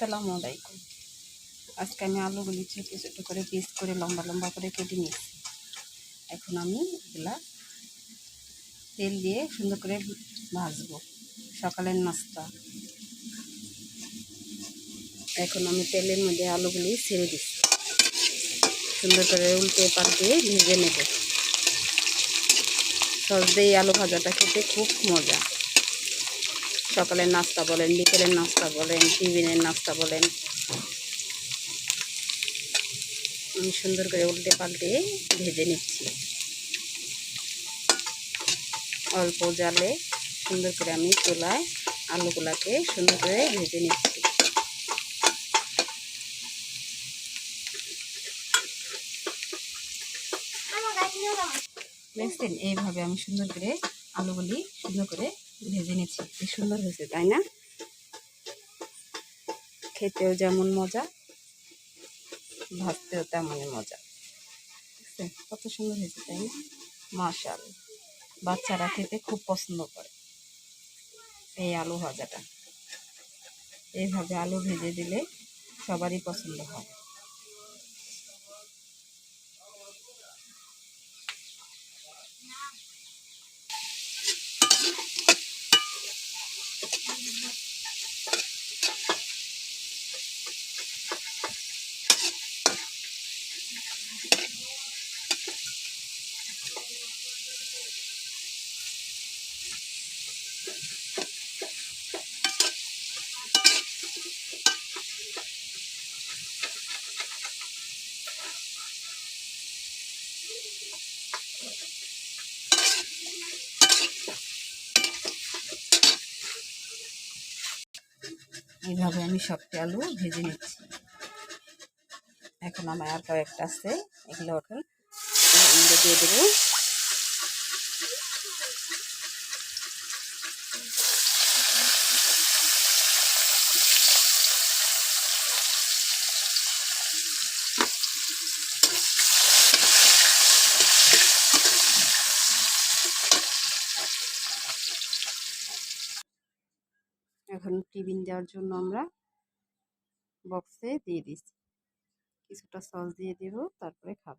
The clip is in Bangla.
আসসালামু আলাইকুম। আজকে আমি আলুগুলি ছোটো ছোটো করে পিস করে লম্বা লম্বা করে কেটে নিয়েছি এখন আমি এগুলা তেল দিয়ে সুন্দর করে ভাজবো। সকালের নাস্তা। এখন আমি তেলের মধ্যে আলুগুলি ছেড়ে দিচ্ছি। সুন্দর করে উল্টে পাল্টে ভেজে নেব। দিয়ে আলু ভাজাটা খেতে খুব মজা। সকালের নাস্তা বলেন বিকেলের নাস্তা বলেন টিফিনের নাস্তা বলেন। আমি সুন্দর করে উল্টে পাল্টে ভেজে নিচ্ছি। অল্প জালে সুন্দর করে আমি চুলায় আলুগুলাকে সুন্দর করে ভেজে নিচ্ছি। দেখছেন এইভাবে আমি সুন্দর করে আলুগুলি সুন্দর করে ভেজে নিচ্ছি। কি সুন্দর হয়েছে, তাই না? খেতেও যেমন মজা, ভাজতেও তেমনই মজা। কত সুন্দর হয়েছে, তাই না? মাশাল। বাচ্চারা খেতে খুব পছন্দ করে এই আলু ভাজাটা। এইভাবে আলু ভেজে দিলে সবারই পছন্দ হয়। এইভাবে আমি সবটি আলু ভেজে নিচ্ছি। এখন আমার আর কয়েকটা আছে, এগুলো এখন দিয়ে দেবো। এখন টিফিন দেওয়ার জন্য আমরা বক্সে দিয়ে দিচ্ছি। কিছুটা সস দিয়ে দেব তারপরে খাব।